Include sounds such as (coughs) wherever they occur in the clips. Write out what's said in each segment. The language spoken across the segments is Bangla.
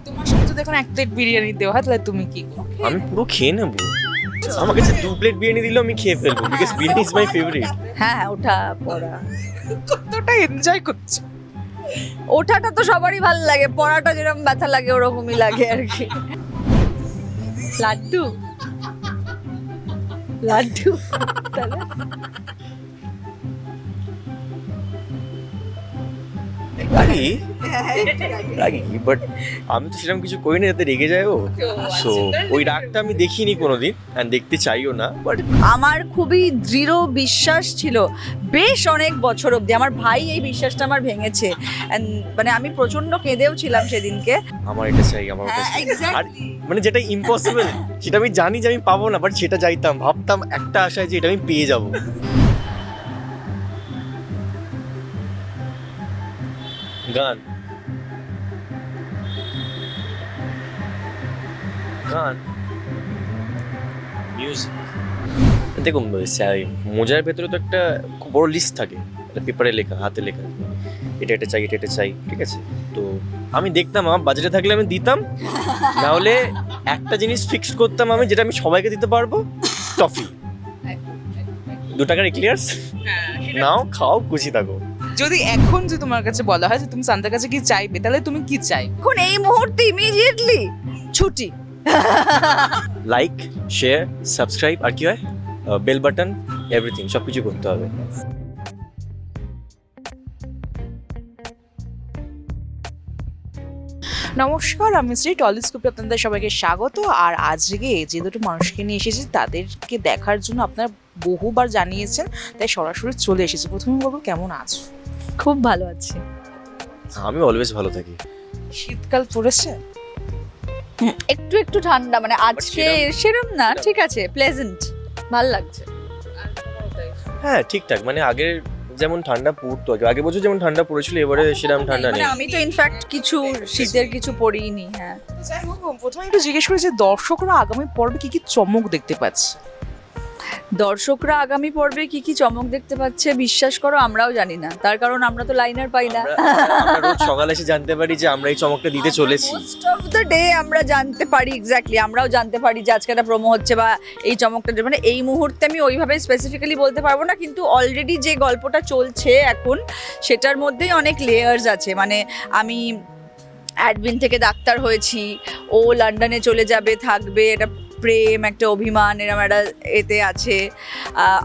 তোমার সাথে যদি এখন এক প্লেট বিরিয়ানি দেওয়া হয় তাহলে তুমি কি? আমি পুরো খেয়ে নেব। আমার কাছে দু প্লেট বিরিয়ানি দিলেও আমি খেয়ে ফেলব because biryani is my favourite হ্যাঁ হ্যাঁ ওঠা পড়া। কতটা এনজয় করছ? ওঠাটা তো সবারই ভালো লাগে পড়াটা যেরকম ব্যথা লাগে ওরকমই লাগে আর কি। লাড্ডু? লাড্ডু। তাহলে? রাগি? রাগি বাট আমি তো সেরকম কিছু করি না যাতে রেগে যায় ও। সো ওই রাগটা আমি দেখিনি কোনোদিন অ্যান্ড দেখতে চাইও না বাট আমার খুবই দৃঢ় বিশ্বাস ছিল বেশ অনেক বছর অবধি আমার ভাই এই বিশ্বাসটা আমার ভেঙেছে। মানে আমি প্রচণ্ড কেঁদেও ছিলাম সেদিনকে। আমার এটা চাই আমার ওটা হ্যাঁ, চাই আর মানে যেটা ইম্পসিবল সেটা আমি জানি যে আমি পাবো না বাট সেটা চাইতাম ভাবতাম একটা আশায় যে এটা আমি পেয়ে যাব। গান। গান। মিউজিক দেখুন মোজার ভেতরে তো একটা খুব বড় লিস্ট থাকে। পেপারে লেখা হাতে লেখা। এটা এটা চাই এটা এটা চাই ঠিক আছে? তো আমি দেখতাম আমার বাজেটে থাকলে আমি দিতাম। না হলে একটা জিনিস ফিক্সড করতাম আমি যেটা আমি সবাইকে দিতে পারব টফি। দু টাকার ক্লিয়ার্স নাও খাও খুশি থাকো। যদি এখন যে তোমার কাছে বলা হয় যে তুমি সান্তার কাছে কি চাইবে তাহলে তুমি কি চাই? এখন এই মুহূর্তে ইমিডিয়েটলি ছুটি। লাইক শেয়ার সাবস্ক্রাইব আর কি হয়? বেল বাটন এভরিথিং সব কিছু করতে হবে। নমস্কার আমি শ্রী টলিস্কোপে আপনাদের সবাইকে স্বাগত আর আজকে যে দুটো মানুষকে নিয়ে এসেছি তাদেরকে দেখার জন্য আপনারা বহুবার জানিয়েছেন তাই সরাসরি চলে এসেছি। প্রথমে বলব কেমন আছো? খুব ভালো আছি। আমি অলওয়েজ ভালো থাকি। শীতকাল পড়েছে? একটু একটু ঠান্ডা মানে আজকে সেরম না ঠিক আছে প্লেজেন্ট ভালো লাগছে। হ্যাঁ ঠিকঠাক মানে আগের যেমন ঠান্ডা পড়তো আগে আগের বছর যেমন ঠান্ডা পড়েছিল এবারে সেরকম ঠান্ডা মানে নেই। আমি তো ইনফ্যাক্ট কিছু শীতের কিছু পরিনি হ্যাঁ। যাই হোক প্রথমে একটু জিজ্ঞেস করি যে দর্শকরা আগামী পর্বে কি কি চমক দেখতে পাচ্ছে? দর্শকরা আগামী পর্বে কি কি চমক দেখতে পাচ্ছে বিশ্বাস করো আমরাও জানি না। তার কারণ আমরা তো লাইনার পাই না। আমরা- আমরা রোজ সকালে এসে জানতে পারি যে আমরা এই চমকটা দিতে চলেছি। মোস্ট অফ দ্য ডে আমরা জানতে পারি এক্স্যাক্টলি আমরাও জানতে পারি যে আজকে একটা প্রোমো হচ্ছে বা এই চমকটা মানে এই মুহূর্তে আমি ওইভাবে স্পেসিফিক্যালি বলতে পারব না কিন্তু অলরেডি যে গল্পটা চলছে এখন সেটার মধ্যেই অনেক লেয়ার্স আছে। মানে আমি অ্যাডমিন থেকে ডাক্তার হয়েছি ও লন্ডনে চলে যাবে থাকবে এটা প্রেম একটা অভিমান এরম একটা এতে আছে।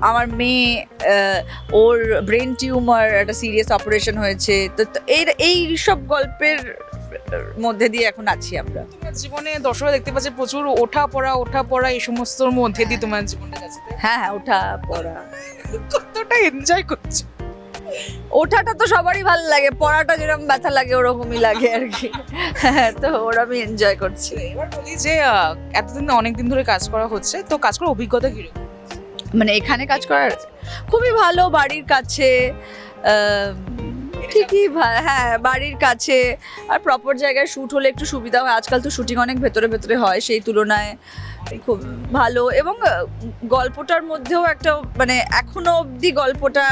আমার মেয়ে ওর ব্রেন টিউমার একটা সিরিয়াস অপারেশন হয়েছে। তো এই এই সব গল্পের মধ্যে দিয়ে এখন আছি আমরা। তোমার জীবনে দর্শকরা দেখতে পাচ্ছে প্রচুর ওঠা পড়া ওঠা পড়া এই সমস্তর মধ্যে দিয়ে তোমার জীবনটা হ্যাঁ হ্যাঁ ওঠা পড়া। কতটা এনজয় করছ? ওঠাটা তো সবারই ভালো লাগে পড়াটা যেরকম ব্যথা লাগে ওরকমই লাগে আর কি। হ্যাঁ তো ওরা আমি এনজয় করছি। এবার বলি যে এতদিন অনেক দিন ধরে কাজ করা হচ্ছে তো কাজ করার অভিজ্ঞতা কীরকম? মানে এখানে কাজ করার খুবই ভালো বাড়ির কাছে ঠিকই হ্যাঁ বাড়ির কাছে আর প্রপার জায়গায় শ্যুট হলে একটু সুবিধা হয়। আজকাল তো শুটিং অনেক ভেতরে ভেতরে হয় সেই তুলনায় খুব ভালো এবং গল্পটার মধ্যেও একটা মানে এখনও অবধি গল্পটা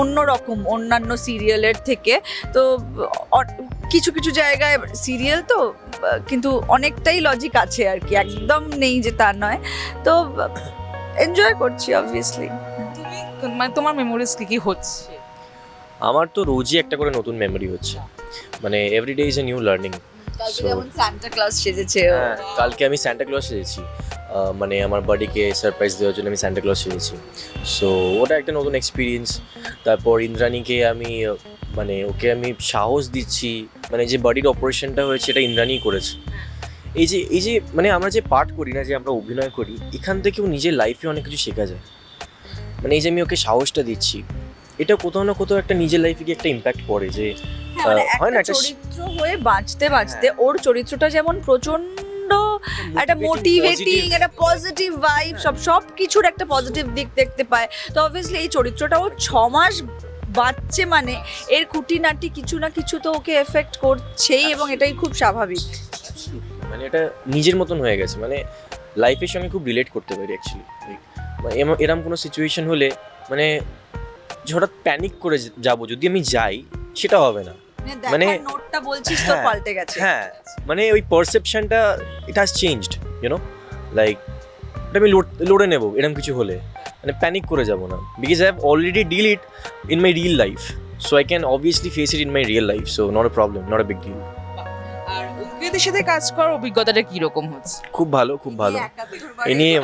অন্যরকম অন্যান্য সিরিয়ালের থেকে। তো কিছু কিছু জায়গায় সিরিয়াল তো কিন্তু অনেকটাই লজিক আছে আর কি একদম নেই যে তা নয়। তো এনজয় করছি অবভিয়াসলি মানে তোমার মেমোরিজ কি কি হচ্ছে? আমার তো রোজই একটা করে নতুন মেমোরি হচ্ছে। মানে everyday is a new learning কালকে যেমন সান্টা ক্লাস সেজেছে। হ্যাঁ কালকে আমি স্যান্টা ক্লজ সেজেছি। মানে আমার বার্থডেকে সারপ্রাইজ দেওয়ার জন্য আমি স্যান্টা ক্লজ সেজেছি। সো ওটা একটা নতুন এক্সপিরিয়েন্স তারপর ইন্দ্রাণীকে আমি মানে ওকে আমি সাহস দিচ্ছি। মানে যে বাড়ির অপারেশনটা হয়েছে এটা ইন্দ্রাণী করেছে। এই যে এই যে মানে আমরা যে পার্ট করি না যে আমরা অভিনয় করি এখান থেকেও নিজের লাইফে অনেক কিছু শেখা যায়। মানে এই যে আমি ওকে সাহসটা দিচ্ছি এটা কোথাও না কোথাও একটা নিজের লাইফে গিয়ে একটা ইম্প্যাক্ট পড়ে যে হ্যাঁ, মানে হয় না চরিত্র হয়ে বাঁচতে বাঁচতে ওর চরিত্রটা যেমন প্রচণ্ড একটা মোটিভেটিং একটা পজিটিভ ভাইব সব সব কিছুর একটা পজিটিভ দিক দেখতে পায়। তো অবভিয়াসলি এই চরিত্রটা ও ছ মাস বাচ্চে মানে এর খুঁটিনাটি কিছু না কিছু তো ওকে এফেক্ট করছেই এবং এটাই খুব স্বাভাবিক। মানে এটা নিজের মতন হয়ে গেছে। মানে লাইফের সঙ্গে খুব রিলেট করতে পারি অ্যাকচুয়ালি এরম কোনো সিচুয়েশন হলে মানে হঠাৎ প্যানিক করে যাব যদি আমি যাই সেটা হবে না। মানে- নোটটা বলছিস তো হ্যাঁ, পাল্টে গেছে। হ্যাঁ মানে ওই পারসেপশনটা it has changed you know like এটা আমি লোড লড়ে নেব এরকম কিছু হলে। মানে প্যানিক করে যাব না। Because I have already deal it in my real life so I can obviously face it in my real life so not a problem not a big deal আর সাথে কাজ করার অভিজ্ঞতাটা কীরকম হচ্ছে? খুব ভালো খুব ভালো। এ নিয়ে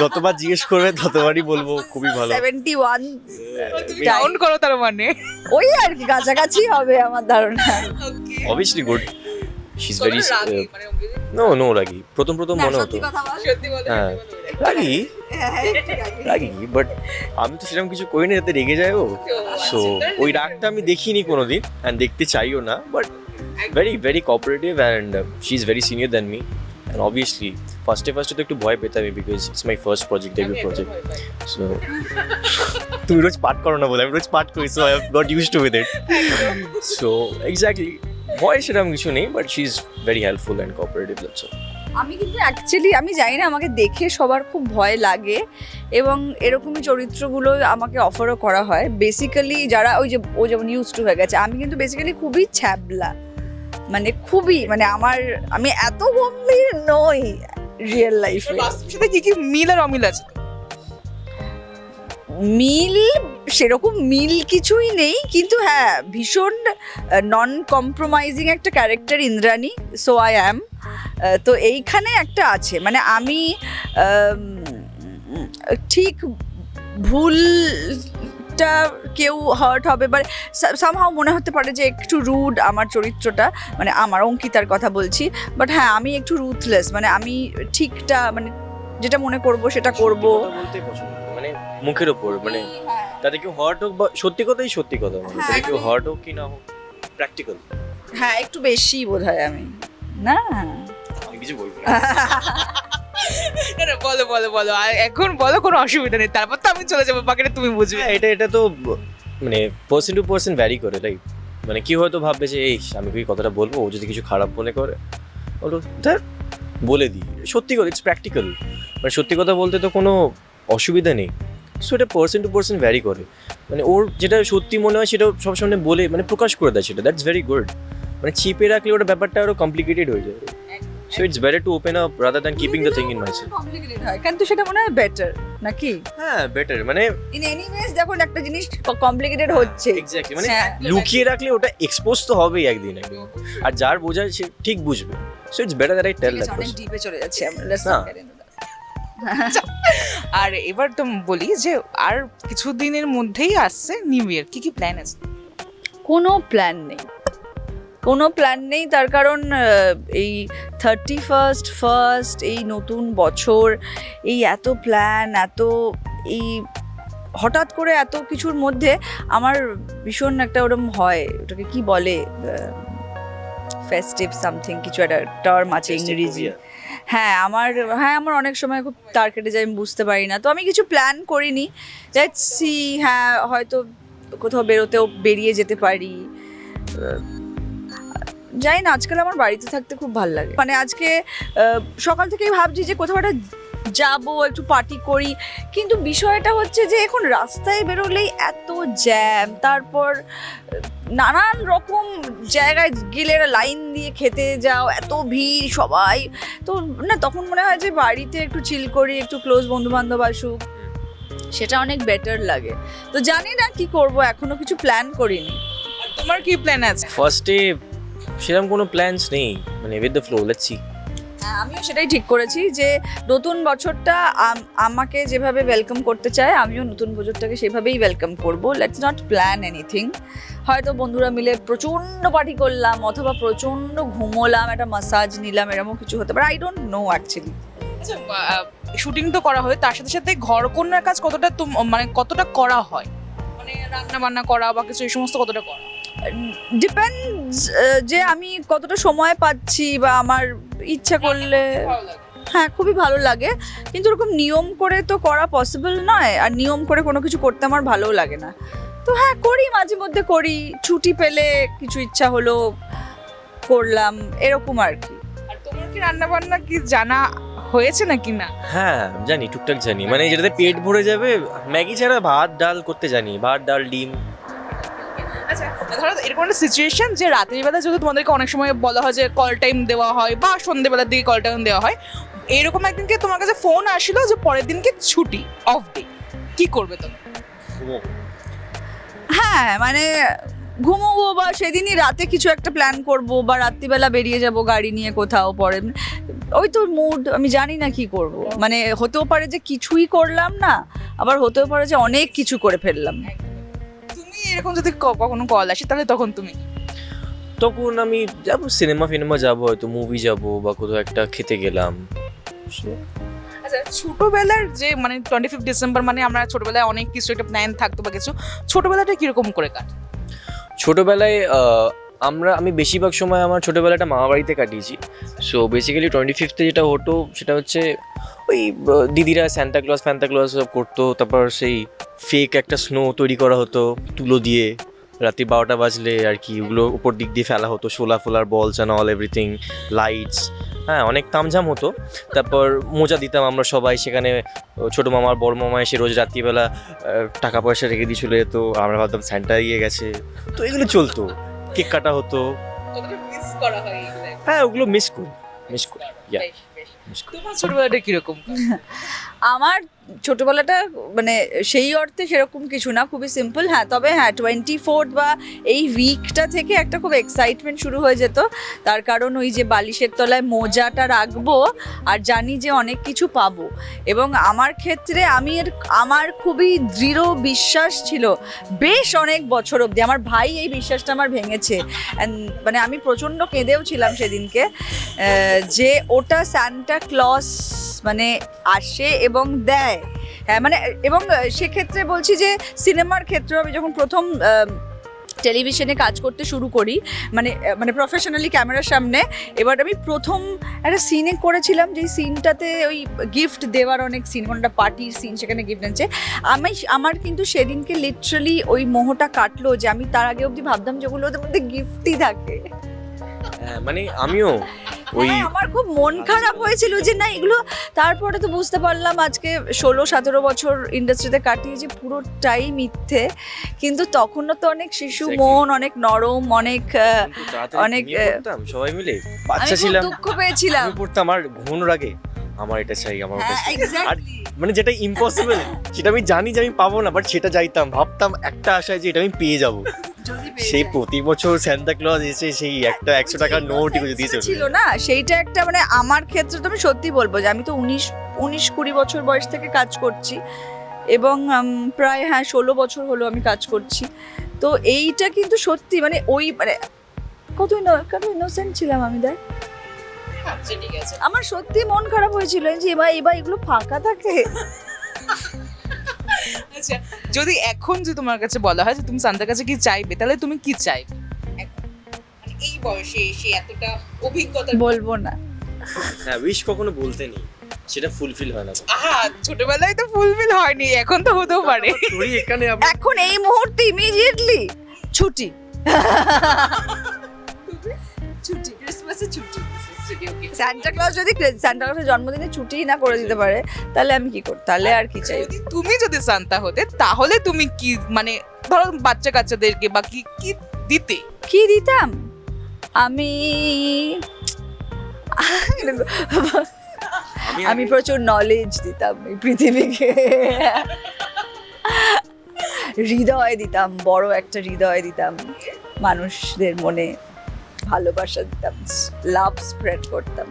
যতবার জিজ্ঞেস করবে ততবারই বলব খুবই ভালো। 71 ডাউন করো তার মানে। ওই আর কি কাছাকাছি হবে আমার ধারণা। Obviously good she is very no no রাগি প্রথম প্রথম মনে হতো। সত্যি কথা বল। সত্যি বলো হ্যাঁ। রাগি? হ্যাঁ, একটু রাগি। রাগি বাট আমি তো সেরকম কিছু করি না যাতে রেগে যায় ও। সো ওই রাগটা আমি দেখিনি কোনোদিন অ্যান্ড দেখতে চাইও না but very very cooperative and she is very senior than me and obviously ফার্স্টে ফার্স্টে তো একটু ভয় পেতামই because it's my first project debut project so তুমি রোজ পাঠ করো না বলে আমি রোজ পাঠ করি so I have got use to with it so exactly ভয় সেরকম কিছু নেই but she is very helpful and cooperative that's all আমি কিন্তু অ্যাকচুয়ালি আমি জানি না আমাকে দেখে সবার খুব ভয় লাগে এবং এরকমই চরিত্রগুলো আমাকে অফারও করা হয়। বেসিক্যালি যারা ওই যে ও যেমন ইউজ টু হয়ে গেছে আমি কিন্তু বেসিক্যালি খুবই ছ্যাবলা। মানে খুবই মানে আমার আমি এত গম্ভীর নই রিয়েল লাইফে সাথে কি কি মিল আর অমিল আছে? মিল সেরকম মিল কিছুই নেই কিন্তু হ্যাঁ ভীষণ নন কম্প্রোমাইজিং একটা character Indrani so I am তো এইখানে একটা আছে মানে আমি ঠিক ঠিক ভুলটা কেউ হার্ট হবে বা সামহাও মনে হতে পারে যে একটু রুড আমার চরিত্রটা মানে আমার অঙ্কিতার কথা বলছি বাট হ্যাঁ আমি একটু রুথলেস মানে আমি ঠিকটা মানে যেটা মনে করব সেটা করব। মানে মুখের ওপর মানে তাতে কেউ হার্ট হোক বা সত্যি কথাই সত্যি কথা মানে হ্যাঁ, তাতে কেউ একদমই। হার্ট হোক কি না হোক প্র্যাকটিক্যাল হ্যাঁ একটু বেশি বোধ হয় আমি না আমি কিছু বলব (laughs) না না বলো বলো বলো। এখন বলো কোনো অসুবিধা নেই। তারপর তো আমি চলে যাব বাকিটা তুমি বুঝবে। হ্যাঁ, এটা এটা তো মানে পার্সন টু পার্সন ভ্যারি করে রাইট মানে কি হয়তো ভাববে যে এই আমি কি কথাটা বলব? ও যদি কিছু খারাপ মনে করে? বলো ধর বলে দিই। সত্যি কথা ইটস প্র্যাকটিক্যাল মানে সত্যি কথা বলতে তো কোনো অসুবিধা নেই। সো এটা পার্সন টু পার্সন ভ্যারি করে। মানে ওর যেটা সত্যি মনে হয় সেটা সবসময় বলে মানে প্রকাশ করে দেয় সেটা। দ্যাটস ভেরি গুড মানে চিপে রাখলে ওটা ব্যাপারটা আরও কমপ্লিকেটেড হয়ে যায়। So it's better to open up rather than keeping the thing in myself complicated হয়। কিন্তু সেটা মনে হয় বেটার নাকি? হ্যাঁ বেটার মানে ইন এনিওয়েজ যখন একটা জিনিস কমপ্লিকেটেড হচ্ছে। এক্স্যাক্টলি মানে হ্যাঁ। লুকিয়ে রাখলে ওটা এক্সপোজ তো হবেই একদিন একদিন। আর যার বোঝায় সে ঠিক বুঝবে। So it's better that I tell that অনেক ডিপে চলে যাচ্ছে আমরা। Let's না। not get into that. (laughs) আর এবার তো বলি যে আর কিছুদিনের মধ্যেই আসছে নিউ ইয়ার কি কি প্ল্যান আছে? কোনো প্ল্যান নেই। কোনো প্ল্যান নেই তার কারণ এই থার্টি ফার্স্ট ফার্স্ট এই নতুন বছর এই এত প্ল্যান এত এই হঠাৎ করে এত কিছুর মধ্যে আমার ভীষণ একটা ওরম হয় ওটাকে কি বলে ফেস্টিভ সামথিং কিছু একটা টার্ম আছে ইংরেজি। হ্যাঁ আমার হ্যাঁ আমার অনেক সময় খুব তার কেটে যায় আমি বুঝতে পারি না। তো আমি কিছু প্ল্যান করিনি। লেটস সি হ্যাঁ হয়তো কোথাও বেরোতেও বেরিয়ে যেতে পারি। জানি না আজকাল আমার বাড়িতে থাকতে খুব ভালো লাগে। মানে আজকে সকাল থেকেই ভাবছি যে কোথাও একটা যাব একটু পার্টি করি। কিন্তু বিষয়টা হচ্ছে যে এখন রাস্তায় বেরোলেই এত জ্যাম তারপর নানান রকম জায়গায় গেলে লাইন দিয়ে খেতে যাও এত ভিড় সবাই। তো না তখন মনে হয় যে বাড়িতে একটু চিল করি একটু ক্লোজ বন্ধু বান্ধব আসুক সেটা অনেক বেটার লাগে। তো জানি না কি করব এখনও কিছু প্ল্যান করিনি। তোমার কি প্ল্যান আছে? ফার্স্টে সেরকম কোনো প্ল্যানস নেই। মানে with the flow let's see হ্যাঁ, আমিও সেটাই ঠিক করেছি যে নতুন বছরটা আমাকে যেভাবে ওয়েলকাম করতে চায় আমিও নতুন বছরটাকে সেভাবেই ওয়েলকাম করব। লেটস নট প্ল্যান এনিথিং হয়তো বন্ধুরা মিলে প্রচণ্ড পার্টি করলাম অথবা প্রচণ্ড ঘুমোলাম একটা মাসাজ নিলাম এরকম কিছু হতে পারে। I don't know actually shooting তো করা হয় তার সাথে সাথে ঘর কন্যার কাজ কতটা তুম- মানে কতটা করা হয়? মানে রান্না বান্না করা বা কিছু এই সমস্ত কতটা করা ডিপেন্ডস যে আমি কতটা সময় পাচ্ছি বা আমার ইচ্ছা করলে হ্যাঁ খুবই ভালো লাগে। কিন্তু ওরকম নিয়ম করে তো করা পসিবল নয়। আর নিয়ম করে কোনো কিছু করতে আমার ভালোও লাগে না। তো হ্যাঁ করি মাঝে মধ্যে করি। ছুটি পেলে কিছু ইচ্ছা হলো করলাম এরকম আর কি। আর তোমার কি রান্না বান্না কি জানা হয়েছে নাকি না? হ্যাঁ জানি টুকটাক জানি। মানে যেটাতে পেট ভরে যাবে ম্যাগি ছাড়া ভাত ডাল করতে জানি। ভাত ডাল ডিম। আচ্ছা ধরো এরকম একটা সিচুয়েশন যে রাতের বেলা যদি তোমাদেরকে অনেক সময় বলা হয় যে কল টাইম দেওয়া হয় বা সন্ধ্যেবেলার দিকে কল টাইম দেওয়া হয় এরকম একদিনকে তোমার কাছে ফোন আসলো যে পরের দিনকে ছুটি অফ ডে কি করবে তুমি? হ্যাঁ মানে ঘুমোবো বা সেদিনই রাতে কিছু একটা প্ল্যান করব বা রাত্রিবেলা বেরিয়ে যাব গাড়ি নিয়ে কোথাও পরে। ওই তো মুড আমি জানি না কি করব। মানে হতেও পারে যে কিছুই করলাম না আবার হতেও পারে যে অনেক কিছু করে ফেললাম। এরকম যদি কখনো কল আসে তাহলে তখন তুমি? তখন আমি যাব সিনেমা ফিনেমা যাব হয়তো মুভি যাব বা কোথাও একটা খেতে গেলাম। আচ্ছা ছোটবেলার যে মানে টোয়েন্টি ফিফথ ডিসেম্বর মানে আমরা ছোটবেলায় অনেক কিছু একটা প্ল্যান থাকতো বা কিছু ছোটবেলাটা কীরকম করে কাট? ছোটোবেলায় আমরা আমি বেশিরভাগ সময় আমার ছোটোবেলাটা মামা বাড়িতে কাটিয়েছি। সো বেসিক্যালি টোয়েন্টি ফিফথে যেটা হতো সেটা হচ্ছে ওই দিদিরা স্যান্টা ক্লজ ফ্যান্টা ক্লজ সব করতো। তারপর সেই ফেক একটা স্নো তৈরি করা হতো তুলো দিয়ে। রাত্রি বারোটা বাজলে আর কি ওগুলো উপর দিক দিয়ে ফেলা হতো সোলা ফোলার বলস অ্যান্ড অল এভরিথিং লাইটস হ্যাঁ অনেক তামঝাম হতো। তারপর মোজা দিতাম আমরা সবাই সেখানে ছোটো মামার বড় মামা এসে রোজ রাত্রিবেলা টাকা পয়সা রেখে দিয়ে চলে যেত। আমরা ভাবতাম স্যান্টা ইয়ে গেছে। তো এগুলো চলতো। কেক কাটা হতো। হয় ওগুলো মিস করি। মিস করি Yeah, তোমার ছোটবেলাটা কীরকম? (laughs) আমার ছোটবেলাটা মানে সেই অর্থে সেরকম কিছু না, খুবই সিম্পল হ্যাঁ তবে হ্যাঁ টোয়েন্টি ফোর্থ বা এই উইকটা থেকে একটা খুব এক্সাইটমেন্ট শুরু হয়ে যেত। তার কারণ ওই যে বালিশের তলায় মোজাটা রাখব আর জানি যে অনেক কিছু পাবো। এবং আমার ক্ষেত্রে আমি এর, আমার খুবই দৃঢ় বিশ্বাস ছিল, বেশ অনেক বছর অবধি, আমার ভাই এই বিশ্বাসটা আমার ভেঙেছে। মানে আমি প্রচণ্ড কেঁদেও ছিলাম সেদিনকে যে ওটা সান্টা ক্লস মানে আসে এবং দেয়। হ্যাঁ মানে এবং সেক্ষেত্রে বলছি যে সিনেমার ক্ষেত্রে আমি যখন প্রথম টেলিভিশনে কাজ করতে শুরু করি মানে মানে প্রফেশনালি ক্যামেরার সামনে, এবার আমি প্রথম একটা সিনে করেছিলাম যে সিনটাতে ওই গিফট দেওয়ার অনেক সিন কোনটা পার্টির সিন সেখানে গিফট এনেছে। আমি, আমার কিন্তু সেদিনকে লিটারালি ওই মোহটা কাটলো যে আমি তার আগে অবধি ভাবতাম যেগুলো ওদের মধ্যে গিফটই থাকে। হ্যাঁ মানে আমিও ওই হ্যাঁ, আমার খুব মন খারাপ হয়েছিল যে না এগুলো তারপরে তো বুঝতে পারলাম আজকে ষোলো সতেরো বছর ইন্ডাস্ট্রিতে কাটিয়ে যে পুরোটাই মিথ্যে। কিন্তু তখনও তো অনেক শিশু মন অনেক নরম অনেক অনেক, সবাই মিলে। বাচ্চা ছিলাম দুঃখ পেয়েছিলাম। পড়তাম আর ঘুমানোর আগে। আমার এটা চাই আমার ওটা হ্যাঁ চাই। এক্স্যাক্টলি মানে যেটা ইম্পসিবল সেটা আমি জানি যে আমি পাবো না বাট সেটা যাইতাম ভাবতাম একটা আশায় যে এটা আমি পেয়ে যাব। সেই প্রতি বছর স্যান্টা ক্লজ এসে সেই একটা একশো টাকার নোট এগুলো দিয়ে চলে ছিল যায়। না সেইটা একটা মানে আমার ক্ষেত্রে তো আমি সত্যি বলব যে আমি তো উনিশ উনিশ কুড়ি বছর বয়স থেকে কাজ করছি এবং উম, প্রায় হ্যাঁ ষোলো বছর হলো আমি কাজ করছি। তো এইটা কিন্তু সত্যি মানে ওই মানে কত ইনো- কত ইনোসেন্ট ছিলাম আমি দেখ। আচ্ছা ঠিক আছে। আমার সত্যি মন খারাপ হয়েছিল যে এবার এবার এগুলো ফাঁকা থাকে। আচ্ছা যদি এখন যে তোমার কাছে বলা হয় যে তুমি সান্তার কাছে কি চাইবে তাহলে তুমি কি চাই? মানে এই বয়সে এসে এতটা অভিজ্ঞতা বলব না। হ্যাঁ উইশ কখনো বলতে নেই। সেটা ফুলফিল হয় না। আহা ছোটবেলায় তো ফুলফিল হয়নি এখন তো হতেও পারে। তোরই এখানে এখন এই মুহূর্তে ইমিডিয়েটলি ছুটি। ছুটি ক্রিসমাসে ছুটি। সান্টা ক্লজ যদি সান্টা ক্লজের জন্মদিনে ছুটি না করে দিতে পারে তাহলে আমি কি করি তাহলে আর কি চাই? যদি তুমি যদি সান্তা হতে তাহলে তুমি কি মানে ধরো বাচ্চা কাচ্চাদেরকে বা কি কি দিতে? কি দিতাম? আমি আমি আমি প্রচুর নলেজ দিতাম এই পৃথিবীকে। হৃদয় দিতাম বড় একটা হৃদয় দিতাম মানুষদের মনে। ভালোবাসা দিতাম লাভ স্প্রেড করতাম।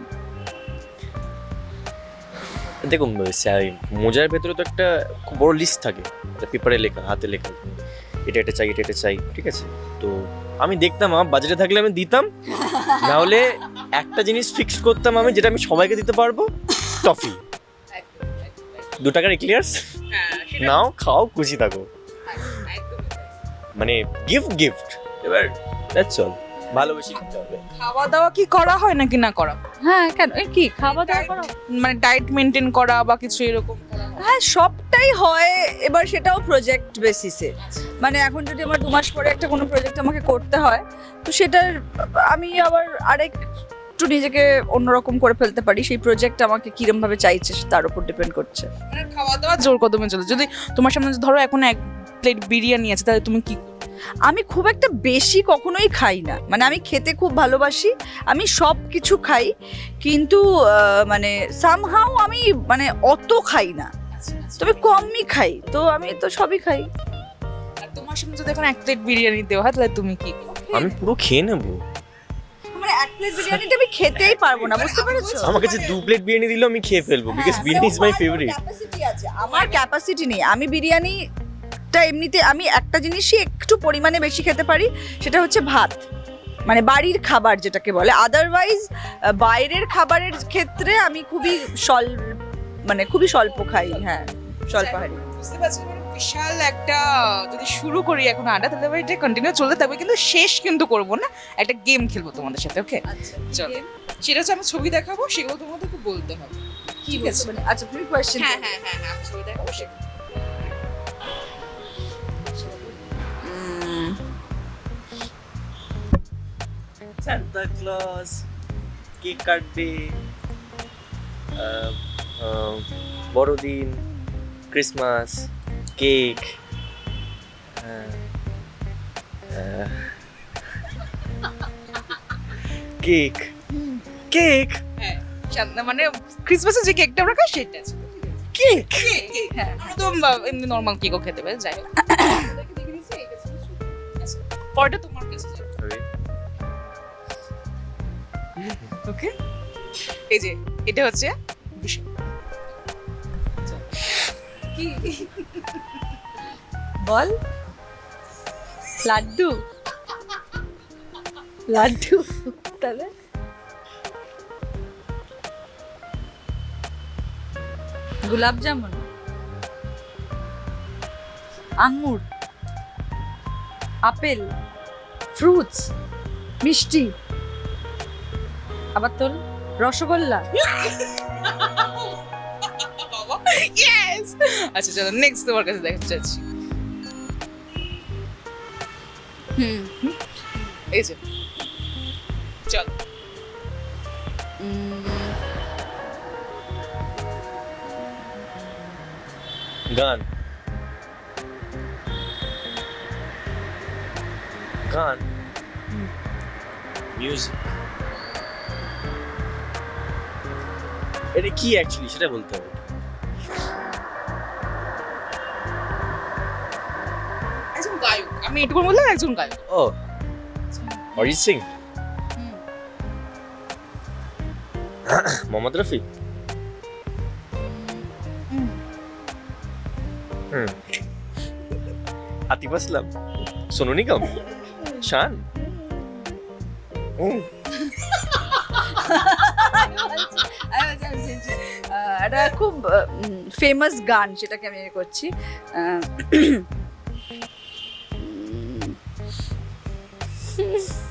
দেখুন মোজার ভেতরে তো একটা খুব বড় লিস্ট থাকে। পেপারে লেখা হাতে লেখা। এটা এটা চাই এটা এটা চাই ঠিক আছে? তো আমি দেখতাম আমার বাজেটে থাকলে আমি দিতাম। না হলে একটা জিনিস ফিক্স করতাম আমি যেটা আমি সবাইকে দিতে পারব টফি দু টাকার ক্লিয়ার্স নাও খাও খুশি থাকো। মানে গিফট গিফট এবার দ্যাটস অল ভালোবেসে দিতে হবে। খাওয়া দাওয়া কি করা হয় নাকি না করা? হ্যাঁ কেন? এ কি খাওয়া দাওয়া করা? মানে ডায়েট মেনটেন করা বা কিছু এরকম হ্যাঁ? সবটাই হয় এবার সেটাও প্রজেক্ট বেসিসে মানে এখন যদি আমার দু মাস পরে একটা কোনো প্রজেক্ট আমাকে করতে হয় তো সেটার আমি আবার আরেক একটু নিজেকে অন্যরকম করে ফেলতে পারি। সেই প্রজেক্ট আমাকে কিরম ভাবে চাইছে তার উপর ডিপেন্ড করছে। মানে খাওয়া দাওয়া জোর কদমে চলে। যদি তোমার সামনে ধরো এখন এক প্লেট বিরিয়ানি আছে তাহলে তুমি কি? আমি খুব একটা বেশি কখনোই খাই না। মানে আমি খেতে খুব ভালোবাসি আমি সব কিছু খাই কিন্তু মানে সামহাও আমি মানে অত খাই না। তবে কমই খাই তো আমি তো সবই খাই। তোমার সামনে যদি এখন এক প্লেট বিরিয়ানি দেওয়া হয় তাহলে তুমি কি? আমি পুরো খেয়ে নেব। মানে এক প্লেট বিরিয়ানিটা আমি খেতেই পারব না বুঝতে পেরেছ? আমার কাছে দু প্লেট বিরিয়ানি দিলেও আমি খেয়ে ফেলব বিকজ হ্যাঁ, biryani is my favourite capacity আছে আমার ক্যাপাসিটি নেই। আমি বিরিয়ানিটা এমনিতে আমি একটা জিনিসই একটু পরিমাণে বেশি খেতে পারি সেটা হচ্ছে ভাত। মানে বাড়ির খাবার যেটাকে বলে। আদারওয়াইজ বাইরের খাবারের ক্ষেত্রে আমি খুবই স্বল্প মানে খুবই স্বল্প খাই হ্যাঁ স্বল্পাহারি বুঝতে পারছি মানে বিশাল একটা যদি শুরু করি এখন আড্ডা তাহলে এটা কন্টিনিউ চলতে থাকবে কিন্তু শেষ কিন্তু করব না। একটা গেম খেলব তোমাদের সাথে ওকে চলো। সেটা হচ্ছে আমি ছবি দেখাবো সেগুলো তোমাদেরকে বলতে হবে। ঠিক আছে। আচ্ছা তুমি কোয়েশ্চেন হ্যাঁ হ্যাঁ হ্যাঁ হ্যাঁ ছবি দেখাবো সেগুলো। সান্তা ক্লজ কেক কাটবে বড়দিন ক্রিসমাস কেক কেক কেক হ্যাঁ শান্ত- মানে ক্রিসমাসে যে কেকটা আমরা খাই সেটা কেক হ্যাঁ। তো এমনি নর্মাল কেকও খেতে পারি যাই হোক। (coughs) পরেরটা তোমার ওকে এই যে এটা হচ্ছে বিষয়। বল। লাড্ডু। লাড্ডু তাহলে? গোলাপ জামুন। আঙ্গুর আপেল। ফ্রুটস। মিষ্টি। আবার তোর রসগোল্লা? আচ্ছা চলো নেক্সট তোমার কাছে দেখতে চাচ্ছি। হুম। এই যে। চলো। গান। গান। মিউজিক এটা কি অ্যাকচুয়ালি সেটা বলতে হবে। একজন গায়ক। আমি এটুকু বললাম একজন গায়ক। ও। অরিজিৎ সিং মোহাম্মদ রফি? হুম। আতিফ আসলাম। সোনু নিগম? শান? হুম। (laughs) একটা খুব ফেমাস গান সেটাকে আমি করছি আহ, (clears throat)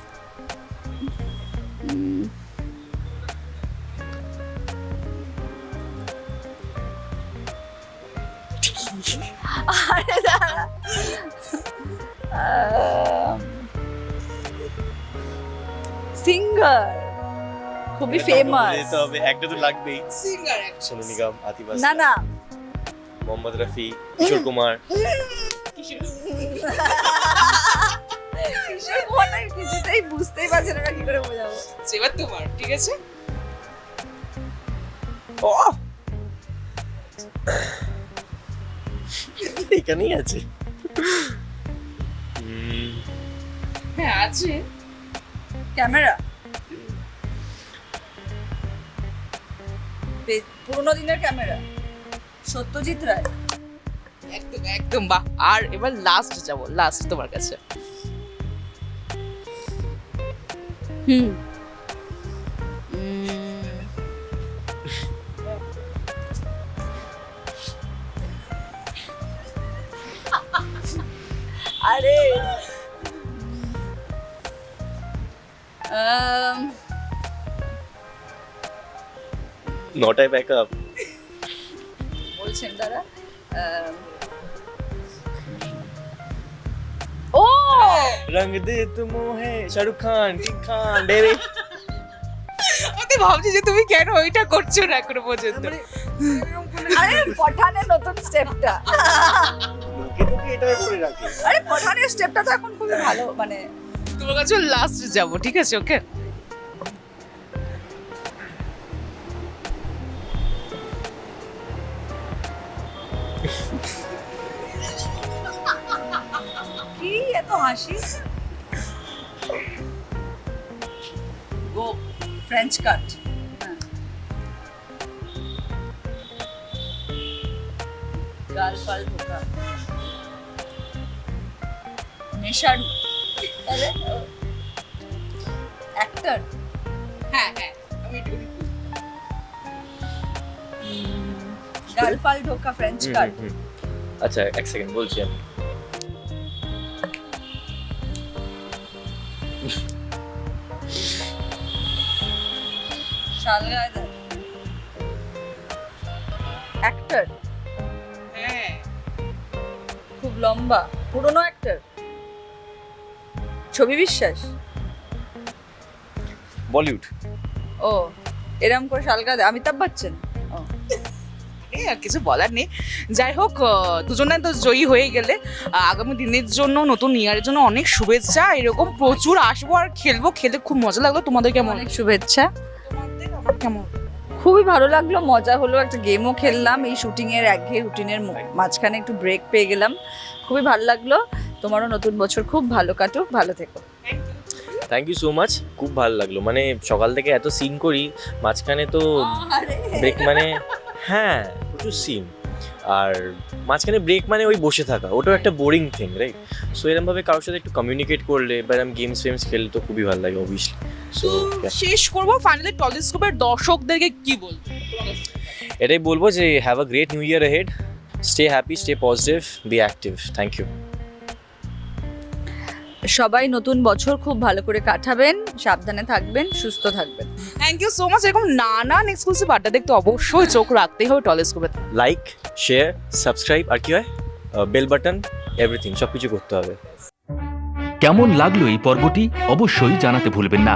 ফেমাস যেতে হবে একটা তো লাগবেই। সিঙ্গার সোনু নিগম আতিফ আসলাম না। মোহাম্মদ রফি কিশোর কুমার। কিশোর কুমার কিছুতেই বুঝতেই পারছে না কি করে বোঝাবো। এবার তোমার ঠিক আছে? ও! এখানেই আছে। উম, হ্যাঁ আছে। ক্যামেরা? পুরোনো দিনের ক্যামেরা। সত্যজিৎ রায়। একদম একদম বাহ। আর এবার লাস্ট যাব লাস্ট তোমার কাছে। হুম। নটায় ব্যাক আপ বলছেন দাদা ও! রঙ দে তুম হে শাহরুখ খান কিং খান বেবি আমি ভাবছি যে তুমি কেন ওইটা করছ না এখনও পর্যন্ত? আরে পঠানের নতুন স্টেপটা রাখে তোকে এটা করে রাখে। আরে প্রধানের স্টেপটা তো এখন খুবই ভালো মানে তোমার কাছে লাস্ট যাব ঠিক আছে ওকে কি এত হাসি গো ফ্রেঞ্চ কাট গাল ফাল ঢোকা নেশাড়ু তাহলে অ্যাক্টর হ্যাঁ হ্যাঁ আমি এটুকুনি গাল ফাল ঢোকা ফ্রেঞ্চ হুম, কাট হুম, হুম। আচ্ছা এক সেকেন্ড বলছি আমি শালগায়দার অ্যাক্টর হ্যাঁ। খুব লম্বা পুরনো অ্যাক্টর ছবি বিশ্বাস? বলিউড। ও এরম করে শালগাদ অমিতাভ বচ্চন? এই আর কিছু বলার নেই। যাই হোক দুজনে তো জয়ী হয়ে গেলে আগামী দিনের জন্য নতুন ইয়ারের জন্য অনেক শুভেচ্ছা এরকম প্রচুর আসব আর খেলব খেলে খুব মজা লাগল। তোমাদের কেমন? অনেক শুভেচ্ছা। কেমন? খুবই ভালো লাগল মজা হলো একটা গেমও খেললাম এই শুটিংয়ের এর একঘেয়ে রুটিনের মাঝখানে একটু ব্রেক পেয়ে গেলাম। খুবই ভালো লাগল তোমারও নতুন বছর খুব ভালো কাটুক ভালো থেকো। থ্যাংক ইউ সো মাচ খুব ভালো লাগল। মানে সকাল থেকে এত সিন করি মাঝখানে তো ব্রেক মানে হ্যাঁ। প্রচুর সিন আর মাঝখানে ব্রেক মানে ওই বসে থাকা ওটাও একটা বোরিং থিং রাইট সো এরমভাবে কারোর সাথে একটু কমিউনিকেট করলে বা এরম গেমস ফেমস খেললে তো খুবই ভালো লাগে অবভিয়াসলি সো শেষ করব ফাইনালি টলিস্কোপের দর্শকদেরকে কি বলব? এটাই বলব যে have a great new year head stay happy stay positive be active thank you সবাই নতুন বছর খুব ভালো করে কাটাবেন সাবধানে থাকবেন সুস্থ থাকবেন। থ্যাংক ইউ সো মাচ এরকম নানান এক্সক্লুসিভ আড্ডা দেখতে অবশ্যই চোখ রাখতেই হবে টলেস্কোপে লাইক শেয়ার সাবস্ক্রাইব আর কি হয়? বেল বাটন এভরিথিং সবকিছু করতে হবে। কেমন লাগল এই পর্বটি? অবশ্যই জানাতে ভুলবেন না।